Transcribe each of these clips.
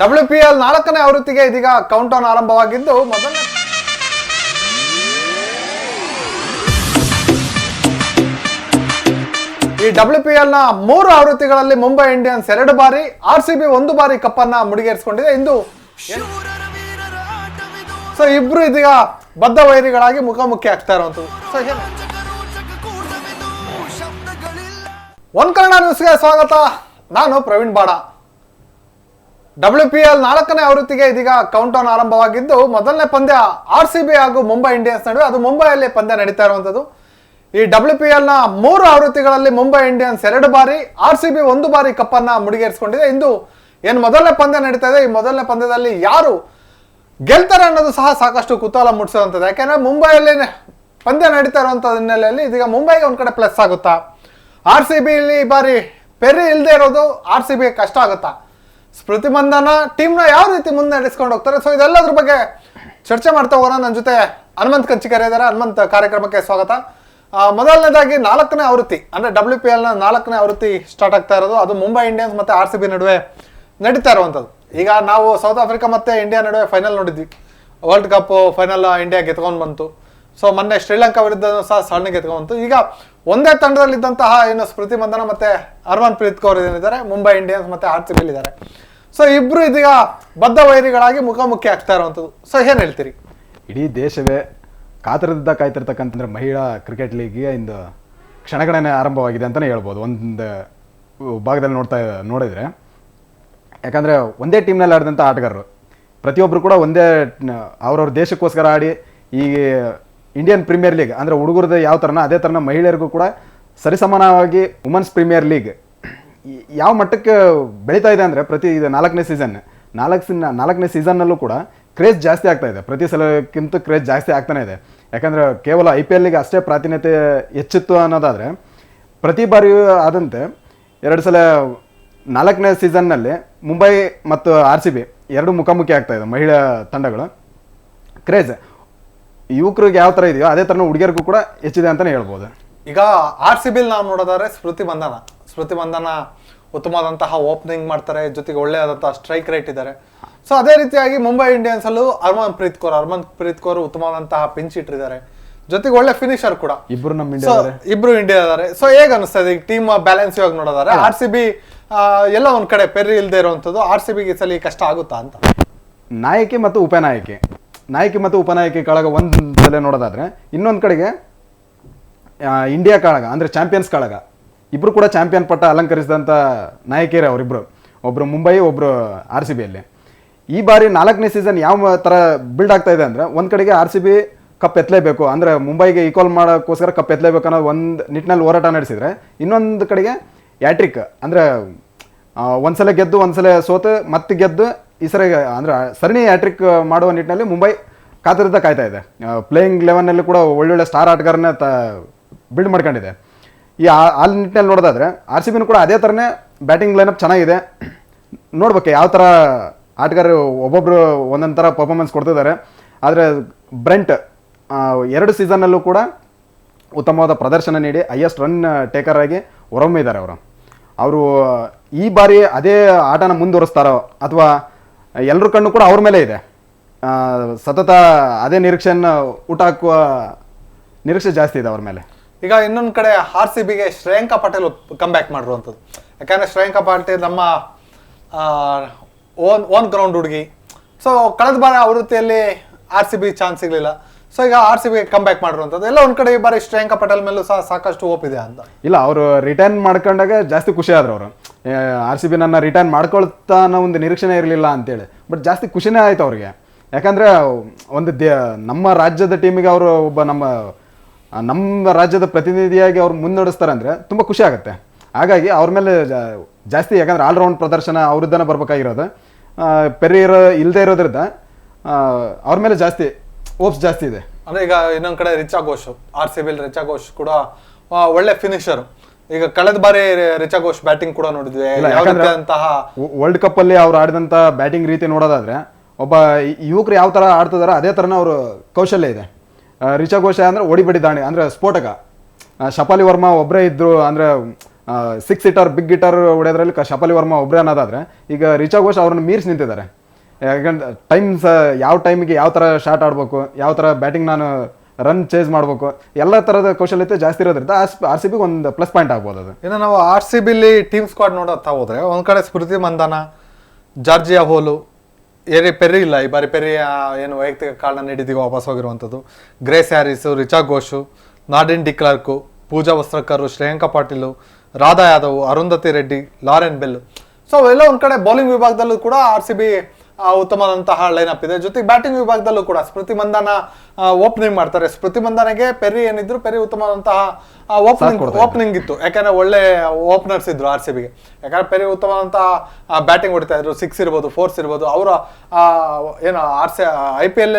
W P L ನಾಲ್ಕನೇ ಆವೃತ್ತಿಗೆ ಇದೀಗ ಕೌಂಟ್ ಡೌನ್ ಆರಂಭವಾಗಿದ್ದು ಮೊದಲನೇ ಈ ಡಬ್ಲ್ಯೂ ಪಿ ಎಲ್ನ ಮೂರು ಆವೃತ್ತಿಗಳಲ್ಲಿ ಮುಂಬೈ ಇಂಡಿಯನ್ಸ್ ಎರಡು ಬಾರಿ ಆರ್ ಸಿ ಬಿ ಒಂದು ಬಾರಿ ಕಪ್ಪನ್ನ ಮುಡಿಗೇರಿಸಿಕೊಂಡಿದೆ. ಇಂದು ಸೊ ಇಬ್ರು ಇದೀಗ ಬದ್ಧ ವೈರಿಗಳಾಗಿ ಮುಖಾಮುಖಿ ಆಗ್ತಾ ಇರುವಂತದ್ದು ಸೊ ಒನ್ ಕನ್ನಡ ನ್ಯೂಸ್ಗೆ ಸ್ವಾಗತ. ನಾನು Praveen Bada. W P L ನಾಲ್ಕನೇ ಆವೃತ್ತಿಗೆ ಇದೀಗ ಕೌಂಟ್ ಡೌನ್ ಆರಂಭವಾಗಿದ್ದು, ಮೊದಲನೇ ಪಂದ್ಯ ಆರ್ ಸಿ ಬಿ ಹಾಗೂ ಮುಂಬೈ ಇಂಡಿಯನ್ಸ್ ನಡುವೆ. ಅದು ಮುಂಬೈಯಲ್ಲಿ ಪಂದ್ಯ ನಡೀತಾ ಇರುವಂಥದ್ದು. ಈ ಡಬ್ಲ್ಯೂ ಪಿ ಎಲ್ನ ಮೂರು ಆವೃತ್ತಿಗಳಲ್ಲಿ ಮುಂಬೈ ಇಂಡಿಯನ್ಸ್ ಎರಡು ಬಾರಿ ಆರ್ ಸಿ ಬಿ ಒಂದು ಬಾರಿ ಕಪ್ಪನ್ನ ಮುಡಿಗೇರಿಸಿಕೊಂಡಿದೆ. ಇಂದು ಏನು ಮೊದಲನೇ ಪಂದ್ಯ ನಡೀತಾ ಇದೆ. ಈ ಮೊದಲನೇ ಪಂದ್ಯದಲ್ಲಿ ಯಾರು ಗೆಲ್ತಾರೆ ಅನ್ನೋದು ಸಹ ಸಾಕಷ್ಟು ಕುತೂಹಲ ಮುಟ್ಸುವಂಥದ್ದು ಯಾಕೆಂದ್ರೆ ಮುಂಬೈಯಲ್ಲಿ ಪಂದ್ಯ ನಡೀತಾ ಇರುವಂಥ ಹಿನ್ನೆಲೆಯಲ್ಲಿ ಇದೀಗ ಮುಂಬೈಗೆ ಒಂದ್ ಕಡೆ ಪ್ಲಸ್ ಆಗುತ್ತಾ? ಆರ್ ಸಿ ಬಿ ಈ ಬಾರಿ ಪೆರಿ ಇಲ್ಲದೆ ಇರೋದು ಆರ್ ಸಿ ಬಿ ಕಷ್ಟ ಆಗುತ್ತಾ? ಸ್ಮೃತಿ ಮಂದನ ಟೀಮ್ನ ಯಾವ ರೀತಿ ಮುಂದೆ ನಡೆಸ್ಕೊಂಡು ಹೋಗ್ತಾರೆ? ಸೊ ಇದೆಲ್ಲದ್ರ ಬಗ್ಗೆ ಚರ್ಚೆ ಮಾಡ್ತಾ ಹೋಗೋಣ. ನನ್ನ ಜೊತೆ ಹನುಮಂತ್ ಕಂಚಿಕರ್ ಇದ್ದಾರೆ. ಹನುಮಂತ್ ಕಾರ್ಯಕ್ರಮಕ್ಕೆ ಸ್ವಾಗತ. ಮೊದಲನೇದಾಗಿ ನಾಲ್ಕನೇ ಆವೃತ್ತಿ, ಅಂದ್ರೆ ಡಬ್ಲ್ಯೂ ಪಿ ಎಲ್ನ ನಾಲ್ಕನೇ ಆವೃತ್ತಿ ಸ್ಟಾರ್ಟ್ ಆಗ್ತಾ ಇರೋದು. ಅದು ಮುಂಬೈ ಇಂಡಿಯನ್ಸ್ ಮತ್ತೆ ಆರ್ ಸಿ ಬಿ ನಡುವೆ ನಡೀತಾ ಇರುವಂಥದ್ದು. ಈಗ ನಾವು ಸೌತ್ ಆಫ್ರಿಕಾ ಮತ್ತೆ ಇಂಡಿಯಾ ನಡುವೆ ಫೈನಲ್ ನೋಡಿದ್ವಿ. ವರ್ಲ್ಡ್ ಕಪ್ ಫೈನಲ್ ಇಂಡಿಯಾ ಗೆತ್ಕೊಂಡು ಬಂತು. ಸೊ ಮೊನ್ನೆ ಶ್ರೀಲಂಕಾ ವಿರುದ್ಧ ಸಹ ಗೆತ್ಕೊಂಡು ಬಂತು. ಈಗ ಒಂದೇ ತಂಡದಲ್ಲಿದ್ದಂತಹ ಏನು ಸ್ಮೃತಿ ಮಂದನ ಮತ್ತೆ ಹರ್ಮನ್ ಪ್ರೀತ್ ಕೌರ್ ಏನಿದ್ದಾರೆ ಮುಂಬೈ ಇಂಡಿಯನ್ಸ್ ಮತ್ತೆ ಆರ್ ಸಿ ಬಿ ಇದ್ದಾರೆ ಸೊ ಇಬ್ರು ಇದೀಗ ಬದ್ಧ ವೈರಿಗಳಾಗಿ ಮುಖಾಮುಖಿ ಆಗ್ತಾ ಇರುವಂಥದ್ದು. ಸೊ ಏನ್ ಹೇಳ್ತೀರಿ? ಇಡೀ ದೇಶವೇ ಕಾತರದಿಂದ ಕಾಯ್ತಿರ್ತಕ್ಕಂತಂದ್ರೆ ಮಹಿಳಾ ಕ್ರಿಕೆಟ್ ಲೀಗ್ಗೆ ಇಂದು ಕ್ಷಣಗಣನೆ ಆರಂಭವಾಗಿದೆ ಅಂತಲೇ ಹೇಳ್ಬೋದು. ಒಂದು ಭಾಗದಲ್ಲಿ ನೋಡ್ತಾ, ನೋಡಿದರೆ. ಯಾಕಂದರೆ ಒಂದೇ ಟೀಮ್ನಲ್ಲಿ ಆಡಿದಂಥ ಆಟಗಾರರು ಪ್ರತಿಯೊಬ್ಬರು ಕೂಡ ಒಂದೇ, ಅವ್ರವ್ರ ದೇಶಕ್ಕೋಸ್ಕರ ಆಡಿ ಈ ಇಂಡಿಯನ್ ಪ್ರೀಮಿಯರ್ ಲೀಗ್ ಅಂದರೆ ಹುಡುಗರದ್ದು ಯಾವ ಥರನ ಅದೇ ಥರನ ಮಹಿಳೆಯರಿಗೂ ಕೂಡ ಸರಿಸಮಾನವಾಗಿ ವುಮೆನ್ಸ್ ಪ್ರೀಮಿಯರ್ ಲೀಗ್ ಯಾವ ಮಟ್ಟಕ್ಕೆ ಬೆಳೀತಾ ಇದೆ ಅಂದರೆ ಪ್ರತಿ ಇದು ನಾಲ್ಕನೇ ಸೀಸನ್ ನಾಲ್ಕು ನಾಲ್ಕನೇ ಸೀಸನ್ನಲ್ಲೂ ಕೂಡ ಕ್ರೇಜ್ ಜಾಸ್ತಿ ಆಗ್ತಾ ಇದೆ. ಪ್ರತಿ ಸಲಕ್ಕಿಂತ ಕ್ರೇಜ್ ಜಾಸ್ತಿ ಆಗ್ತಾನೆ ಇದೆ. ಯಾಕಂದರೆ ಕೇವಲ ಐ ಪಿ ಎಲ್ಲಿಗೆ ಅಷ್ಟೇ ಪ್ರಾತಿನಿಧ್ಯತೆ ಹೆಚ್ಚಿತ್ತು ಅನ್ನೋದಾದರೆ ಪ್ರತಿ ಬಾರಿಯೂ ಆದಂತೆ ಎರಡು ಸಲ ನಾಲ್ಕನೇ ಸೀಸನ್ನಲ್ಲಿ ಮುಂಬೈ ಮತ್ತು ಆರ್ ಸಿ ಬಿ ಎರಡು ಮುಖಾಮುಖಿ ಆಗ್ತಾ ಇದೆ ಮಹಿಳಾ ತಂಡಗಳು. ಕ್ರೇಜ್ ಯುವಕರಿಗೆ ಯಾವ ಥರ ಇದೆಯೋ ಅದೇ ಥರ ಹುಡುಗಿಯರಿಗೂ ಕೂಡ ಹೆಚ್ಚಿದೆ ಅಂತಲೇ ಹೇಳ್ಬೋದು. ಈಗ ಆರ್ ಸಿ ಬಿಲ್ ನಾವು ನೋಡೋದಾದ್ರೆ ಸ್ಮೃತಿ ಬಂಧನ. ಸ್ಮೃತಿ ಬಂಧನ ಉತ್ತಮವಾದಂತಹ ಓಪನಿಂಗ್ ಮಾಡ್ತಾರೆ ಜೊತೆಗೆ ಒಳ್ಳೆಯದಾದಂತಹ ಸ್ಟ್ರೈಕ್ ರೇಟ್ ಇದ್ದಾರೆ. ಸೊ ಅದೇ ರೀತಿಯಾಗಿ ಮುಂಬೈ ಇಂಡಿಯನ್ಸ್ ಅಲ್ಲೂ ಅರ್ಮನ್ ಪ್ರೀತ್ ಕೌರ್ ಅರ್ಮನ್ ಪ್ರೀತ್ ಕೌರ್ ಉತ್ತಮವಾದಂತಹ ಪಿಂಚ್ ಇಟ್ಟಿದ್ದಾರೆ ಜೊತೆಗೆ ಒಳ್ಳೆ ಫಿನಿಶರ್ ಕೂಡ. ಇಬ್ರು ನಮ್ಮ ಇಂಡಿಯಾ ಇಬ್ರು ಇಂಡಿಯಾ ಇದಾರೆ ಸೊ ಹೇಗ್ ಅನಿಸ್ತಾ ಇದೆ? ಈಗ ಟೀಮ್ ಬ್ಯಾಲೆನ್ಸ್ ಇವಾಗ ನೋಡೋದಾರೆ ಆರ್ ಸಿ ಬಿ ಎಲ್ಲ ಒಂದ್ ಕಡೆ ಪೆರ್ರಿ ಇಲ್ಲದೆ ಇರುವಂತದ್ದು ಆರ್ ಸಿ ಬಿಗೆ ಸಲ ಕಷ್ಟ ಆಗುತ್ತಾ ಅಂತ. ನಾಯಕಿ ಮತ್ತು ಉಪನಾಯಕಿ. ನಾಯಕಿ ಮತ್ತು ಉಪನಾಯಕಿ ಕಳಗ ಒಂದ್ ಸಲ ನೋಡೋದಾದ್ರೆ ಇನ್ನೊಂದ್ ಕಡೆಗೆ ಇಂಡಿಯಾ ಕಾಳಗ ಅಂದ್ರೆ ಚಾಂಪಿಯನ್ಸ್ ಕಾಳಗ ಇಬ್ಬರು ಕೂಡ ಚಾಂಪಿಯನ್ ಪಟ್ಟ ಅಲಂಕರಿಸಿದಂಥ ನಾಯಕಿಯರೇ ಅವರಿಬ್ಬರು ಒಬ್ಬರು ಮುಂಬೈ ಒಬ್ಬರು ಆರ್ ಸಿ ಬಿಯಲ್ಲಿ ಈ ಬಾರಿ ನಾಲ್ಕನೇ ಸೀಸನ್ ಯಾವ ಥರ ಬಿಲ್ಡ್ ಆಗ್ತಾ ಇದೆ ಅಂದರೆ ಒಂದು ಕಡೆಗೆ ಆರ್ ಸಿ ಬಿ ಕಪ್ ಎತ್ತಲೇಬೇಕು. ಅಂದರೆ ಮುಂಬೈಗೆ ಈಕ್ವಲ್ ಮಾಡೋಕ್ಕೋಸ್ಕರ ಕಪ್ ಎತ್ತಲೇಬೇಕು ಅನ್ನೋ ಒಂದು ನಿಟ್ಟಿನಲ್ಲಿ ಹೋರಾಟ ನಡೆಸಿದರೆ ಇನ್ನೊಂದು ಕಡೆಗೆ ಯಾಟ್ರಿಕ್ ಅಂದರೆ ಒಂದ್ಸಲ ಗೆದ್ದು ಒಂದ್ಸಲ ಸೋತು ಮತ್ತೆ ಗೆದ್ದು ಈ ಸರಿ, ಅಂದ್ರೆ ಸರಣಿ ಹ್ಯಾಟ್ರಿಕ್ ಮಾಡುವ ನಿಟ್ಟಿನಲ್ಲಿ ಮುಂಬೈ ಕಾತರದಿಂದ ಕಾಯ್ತಾ ಇದೆ. ಪ್ಲೇಯಿಂಗ್ ಲೆವೆನ್ನಲ್ಲಿ ಕೂಡ ಒಳ್ಳೊಳ್ಳೆ ಸ್ಟಾರ್ ಆಟಗಾರನ ತ ಬಿಲ್ಡ್ ಮಾಡ್ಕೊಂಡಿದೆ. ಈ ಆ ನಿಟ್ಟಿನಲ್ಲಿ ನೋಡೋದಾದ್ರೆ ಆರ್ ಸಿ ಬಿನೂ ಕೂಡ ಅದೇ ಥರನೇ ಬ್ಯಾಟಿಂಗ್ ಲೈನಪ್ ಚೆನ್ನಾಗಿದೆ. ನೋಡ್ಬೇಕು ಯಾವ ಥರ ಆಟಗಾರರು ಒಬ್ಬೊಬ್ಬರು ಒಂದೊಂದು ಥರ ಪರ್ಫಾರ್ಮೆನ್ಸ್ ಕೊಡ್ತಿದ್ದಾರೆ. ಆದರೆ ಬ್ರೆಂಟ್ ಎರಡು ಸೀಸನ್ನಲ್ಲೂ ಕೂಡ ಉತ್ತಮವಾದ ಪ್ರದರ್ಶನ ನೀಡಿ ಹೈಯೆಸ್ಟ್ ರನ್ ಟೇಕರ್ ಆಗಿ ಹೊರಹೊಮ್ಮಿದ್ದಾರೆ ಅವರು. ಅವರು, ಈ ಬಾರಿ ಅದೇ ಆಟನ ಮುಂದುವರಿಸ್ತಾರೋ ಅಥವಾ ಎಲ್ಲರ ಕಣ್ಣು ಕೂಡ ಅವ್ರ ಮೇಲೆ ಇದೆ. ಸತತ ಅದೇ ನಿರೀಕ್ಷೆಯನ್ನು ಊಟ ಹಾಕುವ ನಿರೀಕ್ಷೆ ಜಾಸ್ತಿ ಇದೆ ಅವ್ರ ಮೇಲೆ. ಈಗ ಇನ್ನೊಂದು ಕಡೆ ಆರ್ ಸಿ ಬಿಗೆ ಶ್ರೇಯಾಂಕಾ ಪಟೇಲ್ ಕಮ್ ಬ್ಯಾಕ್ ಮಾಡಿರುವಂಥದ್ದು ಯಾಕಂದ್ರೆ ಶ್ರೇಯಾಂಕ ಪಾಟೀಲ್ ನಮ್ಮ ಓನ್ ಓನ್ ಗ್ರೌಂಡ್ ಹುಡುಗಿ. ಸೊ ಕಳೆದ ಬಾರಿ ಆವೃತ್ತಿಯಲ್ಲಿ ಆರ್ ಸಿ ಬಿ ಚಾನ್ಸ್ ಸಿಗಲಿಲ್ಲ. ಸೊ ಈಗ R C B come back ಮಾಡಿರುವಂಥದ್ದು ಎಲ್ಲ ಒಂದು ಕಡೆ ಈ ಬಾರಿ ಶ್ರೇಯಾಂಕ ಪಟೇಲ್ ಮೇಲೂ ಸಹ ಸಾಕಷ್ಟು ಹೋಪ್ ಇದೆ ಅಂತ. ಇಲ್ಲ, ಅವರು ರಿಟರ್ನ್ ಮಾಡ್ಕೊಂಡಾಗ ಜಾಸ್ತಿ ಖುಷಿ ಆದ್ರು ಅವರು. ಆರ್ ಸಿ ಬಿ ನನ್ನ ರಿಟರ್ನ್ ಮಾಡ್ಕೊಳ್ತಾ ಅನ್ನೋ ಒಂದು ನಿರೀಕ್ಷಣೆ ಇರಲಿಲ್ಲ ಅಂತೇಳಿ. ಬಟ್ ಜಾಸ್ತಿ ಖುಷಿನೇ ಆಯ್ತು ಅವ್ರಿಗೆ. ಯಾಕಂದ್ರೆ ಒಂದು ದೇ, ನಮ್ಮ ರಾಜ್ಯದ ಟೀಮಿಗೆ ಅವರು ಒಬ್ಬ ನಮ್ಮ ನಮ್ಮ ರಾಜ್ಯದ ಪ್ರತಿನಿಧಿಯಾಗಿ ಅವ್ರು ಮುನ್ನಡೆಸ್ತಾರೆ ಅಂದರೆ ತುಂಬ ಖುಷಿ ಆಗುತ್ತೆ. ಹಾಗಾಗಿ ಅವ್ರ ಮೇಲೆ ಜಾಸ್ತಿ ಯಾಕಂದ್ರೆ ಆಲ್ರೌಂಡ್ ಪ್ರದರ್ಶನ ಅವ್ರದ್ದನ್ನು ಬರಬೇಕಾಗಿರೋದು. ಆ, ಪೆರಿ ಇರೋ ಇಲ್ಲದೆ ಇರೋದ್ರಿಂದ ಅವ್ರ ಮೇಲೆ ಜಾಸ್ತಿ ಓಪ್ಸ್ ಜಾಸ್ತಿ ಇದೆ. ಅಂದರೆ ಈಗ ಇನ್ನೊಂದು ಕಡೆ ರಿಚಾ ಘೋಷ್ ಆರ್ ಸಿ ಬಿಲ್ ರಿಚಾ ಘೋಷ್ ಕೂಡ ಒಳ್ಳೆ ಫಿನಿಷರ್ ಈಗ ಕಳೆದ ಬಾರಿ ರಿಚಾ ಘೋಷ್ ಬ್ಯಾಟಿಂಗ್ ಕೂಡ ನೋಡಿದ್ವಿ. ವರ್ಲ್ಡ್ ಕಪ್ ಅಲ್ಲಿ ಅವ್ರು ಆಡಿದಂತ ಬ್ಯಾಟಿಂಗ್ ರೀತಿ ನೋಡೋದಾದ್ರೆ ಒಬ್ಬ ಯುವಕರು ಯಾವ ತರ ಆಡ್ತಿದಾರೋ ಅದೇ ತರನ ಅವರು ಕೌಶಲ್ಯ ಇದೆ. ಆ, ರಿಚಾ ಘೋಷ ಅಂದ್ರೆ ಓಡಿಬಡಿ ದಾಣಿ ಅಂದ್ರೆ ಸ್ಫೋಟಕ. ಶಪಾಲಿ ವರ್ಮಾ ಒಬ್ಬರೇ ಇದ್ದರು ಅಂದ್ರೆ ಸಿಕ್ಸ್ ಹಿಟರ್ ಬಿಗ್ ಗಿಟರ್ ಹೊಡೆಯೋದ್ರಲ್ಲಿ ಶಪಾಲಿ ವರ್ಮಾ ಒಬ್ಬರೇ ಅನ್ನೋದಾದ್ರೆ ಈಗ ರಿಚಾ ಘೋಷ್ ಅವ್ರನ್ನ ಮೀರಿಸಿ ನಿಂತಿದ್ದಾರೆ. ಯಾಕಂದ್ರೆ ಟೈಮ್ಸ್ ಯಾವ ಟೈಮಿಗೆ ಯಾವ ಥರ ಶಾಟ್ ಆಡಬೇಕು ಯಾವ ಥರ ಬ್ಯಾಟಿಂಗ್ ನಾನು ರನ್ ಚೇಸ್ ಮಾಡಬೇಕು ಎಲ್ಲ ಥರದ ಕೌಶಲ್ಯತೆ ಜಾಸ್ತಿ ಇರೋದ್ರಿಂದ ಆರ್ ಸಿ ಬಿಗೆ ಒಂದು ಪ್ಲಸ್ ಪಾಯಿಂಟ್ ಆಗ್ಬೋದು ಅದು. ಇನ್ನು ನಾವು ಆರ್ ಸಿ ಬಿಲಿ ಟೀಮ್ ಸ್ಕ್ವಾಡ್ ನೋಡುತ್ತಾ ಹೋದ್ರೆ ಒಂದು ಕಡೆ ಸ್ಮೃತಿ ಮಂದನ ಜಾರ್ಜಿಯಾ ಹೋಲು ಏರಿ ಪೆರಿ ಇಲ್ಲ. ಈ ಬಾರಿ ಪೆರಿ ಆ, ಏನು ವೈಯಕ್ತಿಕ ಕಾರಣ ಹಿಡಿದೀವಿ ವಾಪಸ್ ಹೋಗಿರುವಂಥದ್ದು. Grace Harris Richa Ghosh ನಾಡಿನ್ de Klerk Pooja Vastrakar Shreyanka Patil Radha Yadav Arundhati Reddy Lauren Bell. So ಎಲ್ಲ ಒಂದು ಕಡೆ ಬೌಲಿಂಗ್ ವಿಭಾಗದಲ್ಲೂ ಕೂಡ ಆರ್ ಸಿ ಬಿ ಉತ್ತಮವಾದಂತಹ ಲೈನಪ್ ಇದೆ. ಜೊತೆಗೆ ಬ್ಯಾಟಿಂಗ್ ವಿಭಾಗದಲ್ಲೂ ಕೂಡ ಸ್ಮೃತಿ ಮಂದಾನ ಓಪನಿಂಗ್ ಮಾಡ್ತಾರೆ. ಸ್ಮೃತಿ ಮಂದಾನಗೆ ಪೆರಿ ಏನಿದ್ರು ಪೆರಿ ಉತ್ತಮವಾದಂತಹ ಓಪನಿಂಗ್ ಓಪನಿಂಗ್ ಇತ್ತು. ಯಾಕಂದ್ರೆ ಒಳ್ಳೆ ಓಪನರ್ಸ್ ಇದ್ರು ಆರ್ ಸಿ ಬಿಗೆ ಯಾಕಂದ್ರೆ ಪೆರಿ ಉತ್ತಮವಾದಂತಹ ಬ್ಯಾಟಿಂಗ್ ಹೊಡಿತಾ ಇದ್ರು. ಸಿಕ್ಸ್ ಇರ್ಬೋದು ಫೋರ್ಸ್ ಇರ್ಬೋದು. ಅವರ ಏನು R C I P L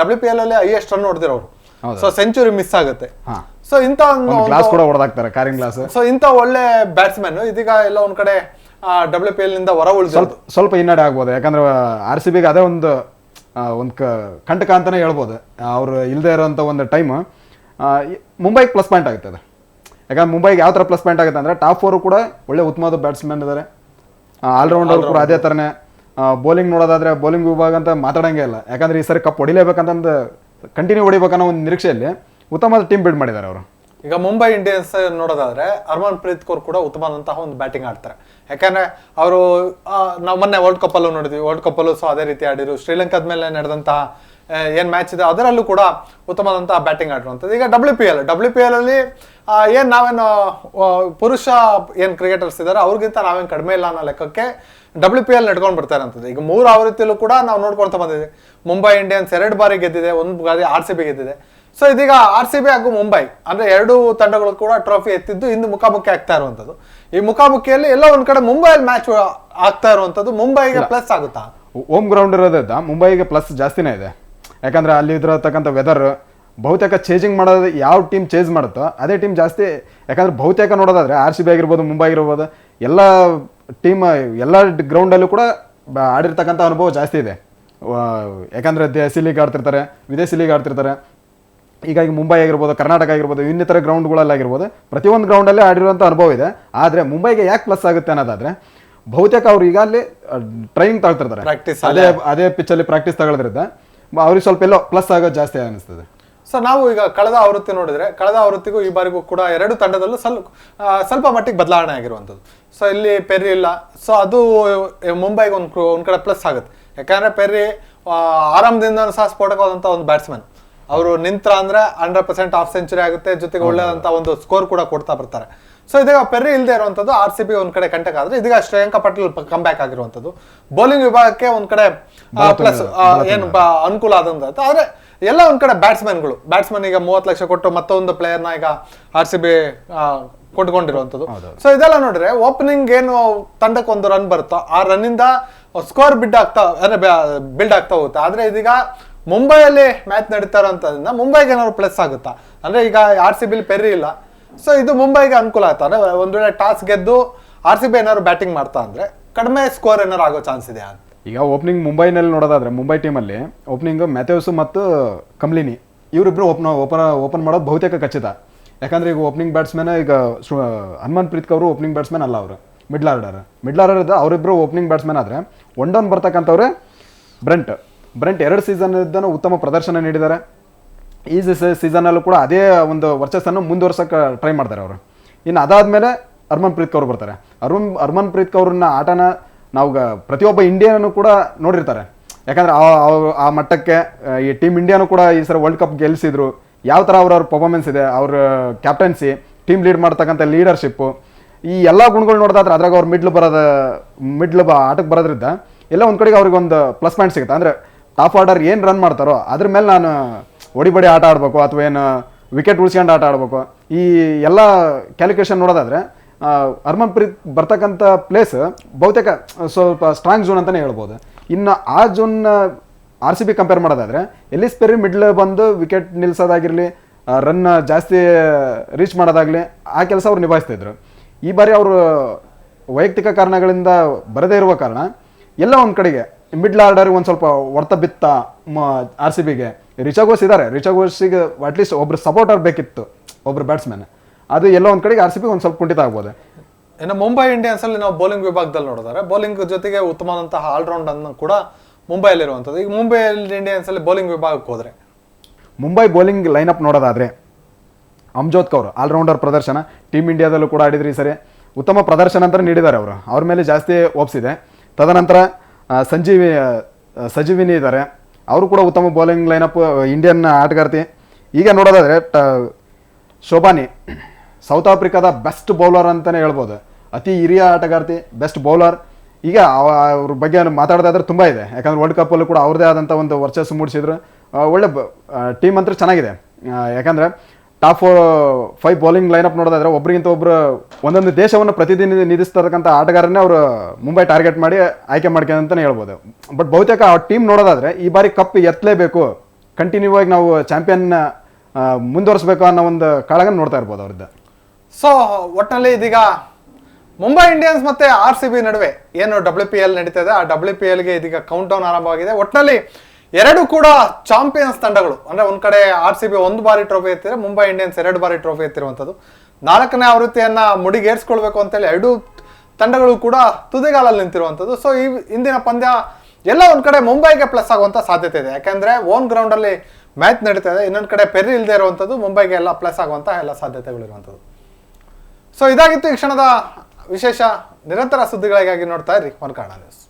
W P L ಅಲ್ಲೇ ಹೈಯೆಸ್ಟ್ ರನ್ ಹೊಡೆದಿರೋರು. ಸೊ ಸೆಂಚುರಿ ಮಿಸ್ ಆಗುತ್ತೆ. ಸೊ ಇಂಥ ಒಂದು ಗ್ಲಾಸ್ ಕೂಡ ಹೊಡೆದಾಕ್ತಾರೆ ಕಾರಿಂಗ್ ಗ್ಲಾಸ್ ಸೊ ಇಂಥ ಒಳ್ಳೆ ಬ್ಯಾಟ್ಸ್ಮನ್ ಇದೀಗ ಎಲ್ಲ ಒಂದ್ ಕಡೆ ಡಬ್ಲ್ಯೂ ಪಿ ಎಲ್ನಿಂದ ಹೊರ ಸ್ವಲ್ಪ ಸ್ವಲ್ಪ ಹಿನ್ನಡೆ ಆಗ್ಬೋದು. ಯಾಕಂದ್ರೆ ಆರ್ ಸಿ ಬಿಗೆ ಅದೇ ಒಂದು ಒಂದು ಕ ಕಂಟಕ ಅಂತಾನೆ ಹೇಳ್ಬೋದು. ಅವ್ರು ಇಲ್ಲದೆ ಇರೋಂಥ ಒಂದು ಟೈಮ್ ಮುಂಬೈಗೆ ಪ್ಲಸ್ ಪಾಯಿಂಟ್ ಆಗುತ್ತೆ ಅದು. ಯಾಕಂದ್ರೆ ಮುಂಬೈಗೆ ಯಾವ ಥರ ಪ್ಲಸ್ ಪಾಯಿಂಟ್ ಆಗುತ್ತೆ ಅಂದರೆ ಟಾಪ್ ಫೋರು ಕೂಡ ಒಳ್ಳೆ ಉತ್ತಮವಾದ ಬ್ಯಾಟ್ಸ್ಮನ್ ಇದ್ದಾರೆ ಆಲ್ರೌಂಡರ್ ಕೂಡ ಅದೇ ಥರನೇ ಬೌಲಿಂಗ್ ನೋಡೋದಾದ್ರೆ ಬೌಲಿಂಗ್ ವಿಭಾಗ ಅಂತ ಮಾತಾಡಂಗೆ ಇಲ್ಲ. ಯಾಕಂದ್ರೆ ಈ ಸರಿ ಕಪ್ ಹೊಡಿಲೇಬೇಕಂತಂದು ಕಂಟಿನ್ಯೂ ಹೊಡಿಬೇಕನ್ನೋ ಒಂದು ನಿರೀಕ್ಷೆಯಲ್ಲಿ ಉತ್ತಮವಾದ ಟೀಮ್ ಬಿಲ್ಡ್ ಮಾಡಿದ್ದಾರೆ ಅವರು. ಈಗ ಮುಂಬೈ ಇಂಡಿಯನ್ಸ್ ನೋಡೋದಾದ್ರೆ ಹರ್ಮನ್ ಪ್ರೀತ್ ಕೌರ್ ಕೂಡ ಉತ್ತಮವಾದಂತಹ ಒಂದು ಬ್ಯಾಟಿಂಗ್ ಆಡ್ತಾರೆ. ಯಾಕಂದ್ರೆ ಅವರು ನಾವು ಮೊನ್ನೆ ವರ್ಲ್ಡ್ ಕಪ್ ಅಲ್ಲೂ ನೋಡಿದ್ವಿ. ವರ್ಲ್ಡ್ ಕಪ್ ಅಲ್ಲೂ ಸೊ ಅದೇ ರೀತಿ ಆಡಿರು ಶ್ರೀಲಂಕಾದ ಮೇಲೆ ನಡೆದಂತಹ ಏನು ಮ್ಯಾಚ್ ಇದೆ, ಅದರಲ್ಲೂ ಕೂಡ ಉತ್ತಮವಾದಂತಹ ಬ್ಯಾಟಿಂಗ್ ಆಡಿರುವಂಥದ್ದು. ಈಗ W P L W P L ಅಲ್ಲಿ ಏನು ಏನ್ ನಾವೇನು ಪುರುಷ ಏನು ಕ್ರಿಕೆಟರ್ಸ್ ಇದ್ದಾರೆ ಅವ್ರಿಗಿಂತ ನಾವೇನು ಕಡಿಮೆ ಇಲ್ಲ ಅನ್ನೋ ಲೆಕ್ಕಕ್ಕೆ ಡಬ್ಲ್ಯೂ ಪಿ ಎಲ್ ನಡ್ಕೊಂಡು ಬರ್ತಾ ಇರೋಂಥದ್ದು. ಈಗ ಮೂರು ಆವೃತ್ತಿಯಲ್ಲೂ ಕೂಡ ನಾವು ನೋಡ್ಕೊಳ್ತಾ ಬಂದಿದ್ದೀವಿ ಮುಂಬೈ ಇಂಡಿಯನ್ಸ್ ಎರಡು ಬಾರಿ ಗೆದ್ದಿದೆ, ಒಂದು ಬಾರಿ ಆರ್ ಸಿ ಬಿ ಗೆದ್ದಿದೆ. ಸೊ ಇದೀಗ ಆರ್ ಸಿ ಬಿ ಹಾಗೂ ಮುಂಬೈ ಅಂದ್ರೆ ಎರಡು ತಂಡಗಳು ಕೂಡ ಟ್ರೋಫಿ ಎತ್ತಿದ್ದು ಇಂದು ಮುಖಾಮುಖಿ ಆಗ್ತಾ ಇರುವಂತದ್ದು. ಈ ಮುಖಾಮುಖಿಯಲ್ಲಿ ಎಲ್ಲ ಒಂದ್ ಕಡೆ ಮುಂಬೈಯಲ್ಲಿ ಮ್ಯಾಚ್ ಆಗ್ತಾ ಇರುವಂತದ್ದು. ಮುಂಬೈಗೆ ಪ್ಲಸ್ ಆಗುತ್ತಾ? ಹೋಮ್ ಗ್ರೌಂಡ್ ಇರೋದ್ರಿಂದ ಮುಂಬೈಗೆ ಪ್ಲಸ್ ಜಾಸ್ತಿನೇ ಇದೆ. ಯಾಕಂದ್ರೆ ಅಲ್ಲಿ ಇದ್ರತಕ್ಕಂಥ ವೆದರ್ ಬಹುತೇಕ ಚೇಂಜಿಂಗ್ ಮಾಡೋದು ಯಾವ ಟೀಮ್ ಚೇಂಜ್ ಮಾಡುತ್ತೋ ಅದೇ ಟೀಮ್ ಜಾಸ್ತಿ. ಯಾಕಂದ್ರೆ ಬಹುತೇಕ ನೋಡೋದಾದ್ರೆ ಆರ್ ಸಿ ಬಿ ಆಗಿರ್ಬೋದು ಮುಂಬೈ ಆಗಿರ್ಬೋದು ಎಲ್ಲ ಟೀಮ್ ಎಲ್ಲ ಗ್ರೌಂಡಲ್ಲೂ ಕೂಡ ಆಡಿರ್ತಕ್ಕಂಥ ಅನುಭವ ಜಾಸ್ತಿ ಇದೆ. ಯಾಕಂದ್ರೆ ದೇಸಿ ಲೀಗ್ ಆಡ್ತಿರ್ತಾರೆ ವಿದೇಶಿ ಲೀಗ್ ಆಡ್ತಿರ್ತಾರೆ. ಹೀಗಾಗಿ ಮುಂಬೈ ಆಗಿರ್ಬೋದು ಕರ್ನಾಟಕ ಆಗಿರ್ಬೋದು ಇನ್ನಿತರ ಗ್ರೌಂಡ್ಗಳಲ್ಲಾಗಿರ್ಬೋದು ಪ್ರತಿಯೊಂದು ಗ್ರೌಂಡಲ್ಲೇ ಆಡಿರುವಂಥ ಅನುಭವ ಇದೆ. ಆದರೆ ಮುಂಬೈಗೆ ಯಾಕೆ ಪ್ಲಸ್ ಆಗುತ್ತೆ ಅನ್ನೋದಾದರೆ ಬಹುತೇಕ ಅವರು ಈಗ ಅಲ್ಲಿ ಟ್ರೈನಿಂಗ್ ತಗೊಳ್ತಿರ್ತಾರೆ. ಪ್ರಾಕ್ಟೀಸ್ ಅದೇ ಅದೇ ಪಿಚ್ಚಲ್ಲಿ ಪ್ರಾಕ್ಟೀಸ್ ತಗೊಳ್ಳೋದ್ರಿಂದ ಅವ್ರಿಗೆ ಸ್ವಲ್ಪ ಎಲ್ಲೋ ಪ್ಲಸ್ ಆಗೋದು ಜಾಸ್ತಿ ಅನಿಸ್ತದೆ ಸೊ ನಾವು ಈಗ ಕಳೆದ ಆವೃತ್ತಿ ನೋಡಿದ್ರೆ ಕಳೆದ ಆವೃತ್ತಿಗೂ ಈ ಬಾರಿಗೂ ಕೂಡ ಎರಡು ತಂಡದಲ್ಲೂ ಸ್ವಲ್ಪ ಸ್ವಲ್ಪ ಮಟ್ಟಿಗೆ ಬದಲಾವಣೆ ಆಗಿರುವಂಥದ್ದು. ಸೊ ಇಲ್ಲಿ ಪೆರ್ರಿ ಇಲ್ಲ. ಸೊ ಅದು ಮುಂಬೈಗೆ ಒಂದು ಒಂದು ಕಡೆ ಪ್ಲಸ್ ಆಗುತ್ತೆ. ಯಾಕಂದ್ರೆ ಪೆರ್ರಿ ಆ, ಆರಂಭದಿಂದ ಸಹ ಸ್ಫೋಟಕವಾದಂಥ ಒಂದು ಬ್ಯಾಟ್ಸ್ಮನ್ ಅವರು ನಿಂತ್ರ ಅಂದ್ರೆ ಹಂಡ್ರೆಡ್ ಪರ್ಸೆಂಟ್ ಆಫ್ ಸೆಂಚುರಿ ಆಗುತ್ತೆ ಜೊತೆಗೆ ಒಳ್ಳೆದಂತ ಒಂದು ಸ್ಕೋರ್ ಕೂಡ ಕೊಡ್ತಾ ಬರ್ತಾರೆ. ಸೊ ಇದೀಗ ಪೆರ್ರಿ ಇಲ್ಲದೆ ಇರುವಂತದ್ದು ಆರ್ ಸಿ ಬಿ ಒಂದ್ ಕಡೆ ಕಂಟಕ ಆದ್ರೆ ಇದೀಗ ಶ್ರೇಯಾಂಕ ಪಟೇಲ್ ಕಮ್ ಬ್ಯಾಕ್ ಆಗಿರುವಂತದ್ದು ಬೌಲಿಂಗ್ ವಿಭಾಗಕ್ಕೆ ಒಂದ್ ಕಡೆ ಪ್ಲಸ್ ಏನು ಅನುಕೂಲ ಆದಂತ ಆದ್ರೆ ಎಲ್ಲ ಒಂದ್ ಕಡೆ ಬ್ಯಾಟ್ಸ್ಮನ್ಗಳು ಬ್ಯಾಟ್ಸ್ಮನ್ ಈಗ ಮೂವತ್ತು ಲಕ್ಷ ಕೊಟ್ಟು ಮತ್ತೊಂದು ಪ್ಲೇಯರ್ನ ಈಗ ಆರ್ ಸಿ ಬಿ ಕೊಟ್ಕೊಂಡಿರುವಂಥದ್ದು ಸೊ ಇದೆಲ್ಲ ನೋಡ್ರೆ ಓಪನಿಂಗ್ ಏನು ತಂಡಕ್ಕೆ ಒಂದು ರನ್ ಬರುತ್ತೋ ಆ ರನ್ನಿಂದ ಸ್ಕೋರ್ ಬಿಡ್ ಆಗ್ತಾ ಅಂದ್ರೆ ಬಿಲ್ಡ್ ಆಗ್ತಾ ಹೋಗುತ್ತೆ. ಆದ್ರೆ ಇದೀಗ ಮುಂಬೈಯಲ್ಲಿ ಮ್ಯಾಚ್ ನಡೀತಾ ಇರೋಂಥದ್ರಿಂದ ಮುಂಬೈಗೆ ಏನಾದ್ರು ಪ್ಲಸ್ ಆಗುತ್ತಾ? ಅಂದ್ರೆ ಈಗ ಆರ್ ಸಿ ಬಿಲಿ ಪೆರಿ ಇಲ್ಲ. ಸೊ ಇದು ಮುಂಬೈಗೆ ಅನುಕೂಲ ಆಗ್ತಾ ಅಂದ್ರೆ ಒಂದ್ ವೇಳೆ ಟಾಸ್ ಗೆದ್ದು ಆರ್ ಸಿ ಬಿ ಏನಾದ್ರು ಬ್ಯಾಟಿಂಗ್ ಮಾಡ್ತಾ ಅಂದ್ರೆ ಕಡಿಮೆ ಸ್ಕೋರ್ ಏನಾದ್ರು ಆಗೋ ಚಾನ್ಸ್ ಇದೆ ಅಂತ? ಈಗ ಓಪನಿಂಗ್ ಮುಂಬೈನಲ್ಲಿ ನೋಡೋದಾದ್ರೆ, ಮುಂಬೈ ಟೀಮಲ್ಲಿ ಓಪನಿಂಗ್ ಮ್ಯಾಥ್ಯೂಸ್ ಮತ್ತು ಕಂಬ್ಲಿನಿ ಇವರಿಬ್ರು ಓಪನ್ ಓಪನ್ ಓಪನ್ ಮಾಡೋದು ಬಹುತೇಕ ಖಚಿತ. ಯಾಕಂದ್ರೆ ಈಗ ಓಪನಿಂಗ್ ಬ್ಯಾಟ್ಸ್ಮನ್ ಈಗ ಹನುಮಾನ್ ಪ್ರೀತ್ ಅವರು ಓಪನಿಂಗ್ ಬ್ಯಾಟ್ಸ್ಮನ್ ಅಲ್ಲ ಅವರು ಮಿಡ್ಲ್ ಆರ್ಡರ್ ಮಿಡ್ಲ್ ಆರ್ಡರ್ ಅವರಿಬ್ರು ಓಪನಿಂಗ್ ಬ್ಯಾಟ್ಸ್ಮನ್ ಆದರೆ ಒನ್ ಡೌನ್ ಬರ್ತಕ್ಕಂಥವ್ರೆ ಬ್ರೆಂಟ್ ಬ್ರೆಂಟ್ ಎರಡು ಸೀಸನ್ ಇದ್ದನು ಉತ್ತಮ ಪ್ರದರ್ಶನ ನೀಡಿದ್ದಾರೆ. ಈ ಸೀಸನಲ್ಲೂ ಕೂಡ ಅದೇ ಒಂದು ವರ್ಚಸ್ಸನ್ನು ಮುಂದುವರ್ಸೋಕ್ಕೆ ಟ್ರೈ ಮಾಡ್ತಾರೆ ಅವರು. ಇನ್ನು ಅದಾದಮೇಲೆ ಅರ್ಮನ್ ಪ್ರೀತ್ ಕೌರ್ ಬರ್ತಾರೆ. ಅರ್ಮನ್ ಅರ್ಮನ್ ಪ್ರೀತ್ ಕೌರನ್ನ ಆಟನ ನಾವು ಪ್ರತಿಯೊಬ್ಬ ಇಂಡಿಯನೂ ಕೂಡ ನೋಡಿರ್ತಾರೆ. ಯಾಕಂದ್ರೆ ಆ- ಮಟ್ಟಕ್ಕೆ, ಈ ಟೀಮ್ ಇಂಡಿಯಾನು ಕೂಡ ಈ ಸಲ ವರ್ಲ್ಡ್ ಕಪ್ ಗೆಲ್ಲಿಸಿದ್ರು ಯಾವ ಥರ ಅವ್ರವ್ರ ಪರ್ಫಾರ್ಮೆನ್ಸ್ ಇದೆ, ಅವ್ರ ಕ್ಯಾಪ್ಟನ್ಸಿ ಟೀಮ್ ಲೀಡ್ ಮಾಡ್ತಕ್ಕಂಥ ಲೀಡರ್ಶಿಪ್ಪು ಈ ಎಲ್ಲ ಗುಣಗಳು ನೋಡಿದ್ರೆ ಅದ್ರಾಗ ಅವ್ರು ಮಿಡ್ಲ್ ಬರೋದ ಮಿಡ್ಲ್ ಬ ಆಟಕ್ಕೆ ಬರೋದ್ರಿಂದ ಎಲ್ಲ ಒಂದು ಕಡೆಗೆ ಅವ್ರಿಗೆ ಒಂದು ಪ್ಲಸ್ ಪಾಯಿಂಟ್ ಸಿಗುತ್ತೆ. ಅಂದರೆ ಟಾಪ್ ಆರ್ಡರ್ ಏನು ರನ್ ಮಾಡ್ತಾರೋ, ಅದ್ರ ಮೇಲೆ ನಾನು ಒಡಿಬಡಿ ಆಟ ಆಡಬೇಕು ಅಥವಾ ಏನು ವಿಕೆಟ್ ಉಳಿಸ್ಕೊಂಡು ಆಟ ಆಡಬೇಕು. ಈ ಎಲ್ಲ ಕ್ಯಾಲ್ಕುಲೇಷನ್ ನೋಡೋದಾದ್ರೆ ಹರ್ಮನ್ ಪ್ರೀತ್ ಬರ್ತಕ್ಕಂಥ ಪ್ಲೇಸ್ ಬಹುತೇಕ ಸ್ವಲ್ಪ ಸ್ಟ್ರಾಂಗ್ ಝೋನ್ ಅಂತಲೇ ಹೇಳ್ಬೋದು. ಇನ್ನು ಆ zone R C B compare ಮಾಡೋದಾದ್ರೆ ಎಲ್ಲಿಸ್ ಪೆರಿ ಮಿಡ್ಲ್ ಬಂದು ವಿಕೆಟ್ ನಿಲ್ಸೋದಾಗಿರಲಿ ರನ್ ಜಾಸ್ತಿ ರೀಚ್ ಮಾಡೋದಾಗಲಿ, ಆ ಕೆಲಸ ಅವ್ರು ನಿಭಾಯಿಸ್ತಿದ್ರು ಈ ಬಾರಿ ಅವರು ವೈಯಕ್ತಿಕ ಕಾರಣಗಳಿಂದ ಬರದೇ ಇರುವ ಕಾರಣ, ಎಲ್ಲ ಒಂದು ಕಡೆಗೆ ಮಿಡ್ಲ್ ಆರ್ಡರ್ ಒಂದು ಸ್ವಲ್ಪ ಹೊಡೆತ ಬಿತ್ತ ಆರ್ ಸಿ ಬಿಗೆ ರಿಚಾಗೋಸ್ ಇದ್ದಾರೆ ಅಟ್ ಅಟ್ಲೀಸ್ಟ್ ಒಬ್ರು ಸಪೋರ್ಟರ್ ಬೇಕಿತ್ತು ಒಬ್ರು ಬ್ಯಾಟ್ಸ್ಮನ್ ಅದು ಎಲ್ಲ ಒಂದು ಕಡೆಗೆ ಆರ್ ಸಿ ಬಿ ಒಂದು ಸ್ವಲ್ಪ ಕುಂಠಿತ ಆಗ್ಬೋದು. ಇನ್ನು ಮುಂಬೈ ಇಂಡಿಯನ್ಸ್ ಅಲ್ಲಿ ನಾವು ಬೌಲಿಂಗ್ ವಿಭಾಗದಲ್ಲಿ ನೋಡಿದ್ರೆ ಬೌಲಿಂಗ್ ಜೊತೆಗೆ ಉತ್ತಮವಾದಂತಹ ಆಲ್ರೌಂಡ್ ಅನ್ನು ಕೂಡ ಮುಂಬೈಲಿರುವಂಥದ್ದು ಈಗ ಮುಂಬೈ ಇಂಡಿಯನ್ಸ್ ಅಲ್ಲಿ ಬೌಲಿಂಗ್ ವಿಭಾಗಕ್ಕೆ ಹೋದ್ರೆ? ಮುಂಬೈ ಬೌಲಿಂಗ್ ಲೈನಪ್ ನೋಡೋದಾದ್ರೆ ಅಮ್ಜೋತ್ ಕೌರ್ ಆಲ್ರೌಂಡರ್ ಪ್ರದರ್ಶನ. ಟೀಮ್ ಇಂಡಿಯಾದಲ್ಲೂ ಕೂಡ ಆಡಿದ್ರಿ ಸರಿ. ಉತ್ತಮ ಪ್ರದರ್ಶನ ಅಂತ ನೀಡಿದ್ದಾರೆ ಅವರು. ಅವ್ರ ಮೇಲೆ ಜಾಸ್ತಿ ಒಪ್ಸಿದೆ ತದನಂತರ ಸಂಜೀವಿ ಸಜೀವಿನಿ ಇದ್ದಾರೆ ಅವರು ಕೂಡ ಉತ್ತಮ ಬೌಲಿಂಗ್ ಲೈನಪ್ ಇಂಡಿಯನ್ ಆಟಗಾರ್ತಿ. ಈಗ ನೋಡೋದಾದರೆ, ಟ, ಶೋಭಾನಿ ಸೌತ್ ಆಫ್ರಿಕಾದ ಬೆಸ್ಟ್ ಬೌಲರ್ ಅಂತಲೇ ಹೇಳ್ಬೋದು. ಅತಿ ಹಿರಿಯ ಆಟಗಾರ್ತಿ ಬೆಸ್ಟ್ ಬೌಲರ್ ಈಗ ಅವ- ಅವ್ರ ಬಗ್ಗೆ ಮಾತಾಡೋದಾದ್ರೆ ತುಂಬ ಇದೆ. ಯಾಕಂದ್ರೆ ವರ್ಲ್ಡ್ ಕಪ್ಪಲ್ಲೂ ಕೂಡ ಅವ್ರದ್ದೇ ಆದಂಥ ಒಂದು ವರ್ಚಸ್ಸು ಮೂಡಿಸಿದ್ರು. ಒಳ್ಳೆ ಟೀಮ್ ಅಂತೂ ಚೆನ್ನಾಗಿದೆ. ಯಾಕಂದ್ರೆ ಟಾಪ್ ಫೈವ್ ಬೌಲಿಂಗ್ ಲೈನಪ್ ನೋಡೋದಾದ್ರೆ ಒಬ್ರಿಗಿಂತ ಒಬ್ರು ಒಂದೊಂದು ದೇಶವನ್ನು ಪ್ರತಿನಿಧಿಸ್ತಕ್ಕಂಥ ಆಟಗಾರನ್ನೇ ಅವರು ಮುಂಬೈ ಟಾರ್ಗೆಟ್ ಮಾಡಿ ಆಯ್ಕೆ ಮಾಡ್ಕೊಂಡಂತಾನೆ ಹೇಳ್ಬೋದು. ಬಟ್ ಬಹುತೇಕ ಆ ಟೀಮ್ ನೋಡೋದಾದ್ರೆ ಈ ಬಾರಿ ಕಪ್ ಎತ್ತಲೇಬೇಕು ಕಂಟಿನ್ಯೂ ಆಗಿ ನಾವು ಚಾಂಪಿಯನ್ ಮುಂದುವರಿಸಬೇಕು ಅನ್ನೋ ಒಂದು ಕಾಳಗ ನೋಡ್ತಾ ಇರ್ಬೋದು ಅವ್ರದ್ದು. ಸೊ ಒಟ್ಟಿನಲ್ಲಿ ಇದೀಗ ಮುಂಬೈ ಇಂಡಿಯನ್ಸ್ ಮತ್ತೆ ಆರ್ ಸಿ ಬಿ ನಡುವೆ ಏನು ಡಬ್ಲ್ಯೂ ಪಿ ಎಲ್ ನಡೀತಾ ಇದೆ? ಆ ಡಬ್ಲ್ಯೂ ಪಿ ಎಲ್ಗೆ ಇದೀಗ ಕೌಂಟ್ ಡೌನ್ ಆರಂಭವಾಗಿದೆ. ಒಟ್ಟಿನಲ್ಲಿ ಎರಡು ಕೂಡ ಚಾಂಪಿಯನ್ಸ್ ತಂಡಗಳು. ಅಂದ್ರೆ ಒಂದು ಕಡೆ ಆರ್ ಸಿ ಬಿ ಒಂದು ಬಾರಿ ಟ್ರೋಫಿ ಎತ್ತಿದ್ರೆ ಮುಂಬೈ ಇಂಡಿಯನ್ಸ್ ಎರಡು ಬಾರಿ ಟ್ರೋಫಿ ಎತ್ತಿರುವಂಥದ್ದು ನಾಲ್ಕನೇ ಆವೃತ್ತಿಯನ್ನು ಮುಡಿಗೇರಿಸ್ಕೊಳ್ಬೇಕು ಅಂತೇಳಿ ಎರಡು ತಂಡಗಳು ಕೂಡ ತುದಿಗಾಲಲ್ಲಿ ನಿಂತಿರುವಂಥದ್ದು ಸೊ ಈ ಇಂದಿನ ಪಂದ್ಯ ಎಲ್ಲ ಒಂದು ಕಡೆ ಮುಂಬೈಗೆ ಪ್ಲಸ್ ಆಗುವಂತ ಸಾಧ್ಯತೆ ಇದೆ. ಯಾಕಂದ್ರೆ ಓನ್ ಗ್ರೌಂಡ್ ಅಲ್ಲಿ ಮ್ಯಾಚ್ ನಡೀತಾ ಇದೆ. ಇನ್ನೊಂದು ಕಡೆ ಪೆರಿ ಇಲ್ಲದೆ ಇರುವಂಥದ್ದು ಮುಂಬೈಗೆ ಎಲ್ಲ ಪ್ಲಸ್ ಆಗುವಂತ ಎಲ್ಲ ಸಾಧ್ಯತೆಗಳಿರುವಂಥದ್ದು ಸೊ ಇದಾಗಿತ್ತು ಈ ಕ್ಷಣದ ವಿಶೇಷ ನಿರಂತರ ಸುದ್ದಿಗಳಿಗಾಗಿ ನೋಡ್ತಾ ಇರಿ ಕನ್ನಡ ನ್ಯೂಸ್